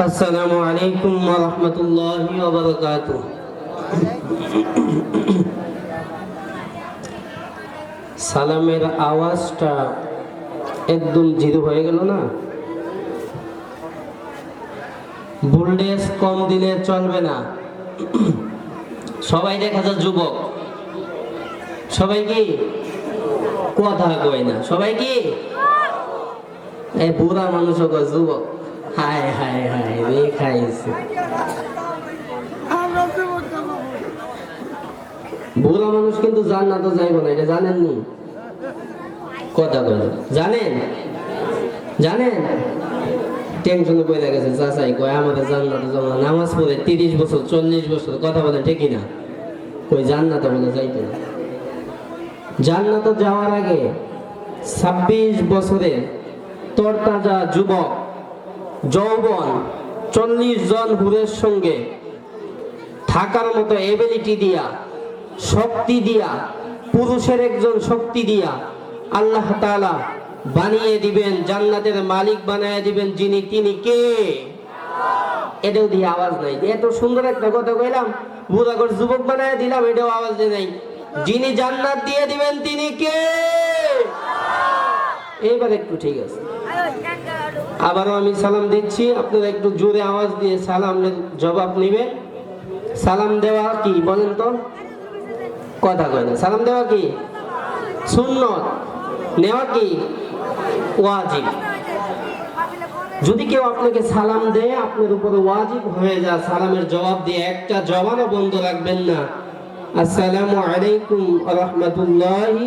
আসসালামু আলাইকুম ওয়া রাহমাতুল্লাহি ওয়া বারাকাতুহু। সালামের আওয়াজটা একদম জিরো হয়ে গেল না? ভোল্টেজ কম দিলে চলবে না। সবাই দেখা যায় যুবক। সবাই কি? কথা কয় না। সবাই কি? এই বুড়া মানুষও কয় যুবক। হায় হায় হায়, রে খাইছে। বুড়া মানুষ কিন্তু জান্নাতে যাইব না, এটা জানেন নি কথা বলে জানেন? জানেন? টেনশনে পড়ে গেছে, চাচাই কয়, আমাদের জান্নাতে যাব না। নামাজ পড়ে তিরিশ বছর, চল্লিশ বছর, কথা বলে ঠিকই না কই, জান্নাতে বলে যাইতে না জান্নাতে যাওয়ার আগে ছাব্বিশ বছরের তরতাজা যুবক যৌবন, চল্লিশ জন হুরের সঙ্গে থাকার মতো এবিলিটি দিয়া, শক্তি দিয়া, পুরুষের একজন শক্তি দিয়া আল্লাহ তাআলা বানিয়ে দিবেন, জান্নাতের মালিক বানিয়ে দিবেন যিনি তিনি কে? এটাও দিয়ে আওয়াজ নাই। এত সুন্দর একটা কথা কইলাম বুড়া করে যুবক বানায় দিলাম, এটাও আওয়াজ নাই। যিনি জান্নাত দিয়ে দিবেন তিনি কে? এইবার একটু ঠিক আছে। আবারও আমি সালাম দিচ্ছি। আপনারা একটু জোরে আওয়াজ দিয়ে সালামের জবাব নেবেন। সালাম দেওয়া কি বলেন তো? কথা কয় না। সালাম দেওয়া কি? সুন্নত। নেওয়া কি? ওয়াজিব। যদি কেউ আপনাকে সালাম দেয়, আপনার উপরে ওয়াজিব হয়ে যায়। সালামের জবাব দিয়ে একটা জবানও বন্ধ রাখবেন না। আসসালামু আলাইকুম রহমতুল্লাহি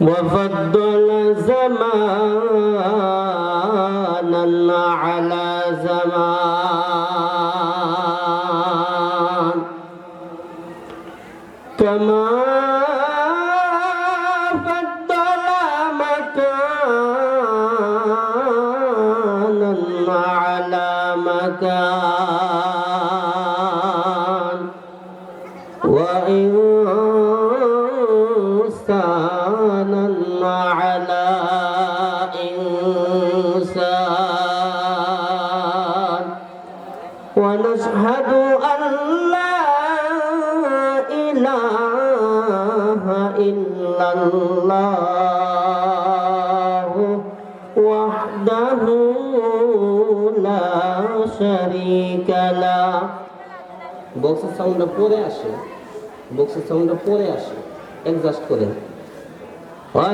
وفضل زمانا على زمان كما فضل مكانا على مكان وإنسانا আশহাদু আল্লাহ ইলাহা ইল্লাল্লাহ ওয়াহদাহু লা শারীকা লা। বক্স সাউন্ড পরে আসে। বক্স সাউন্ড পরে আসে। এডজাস্ট করেন ওয়া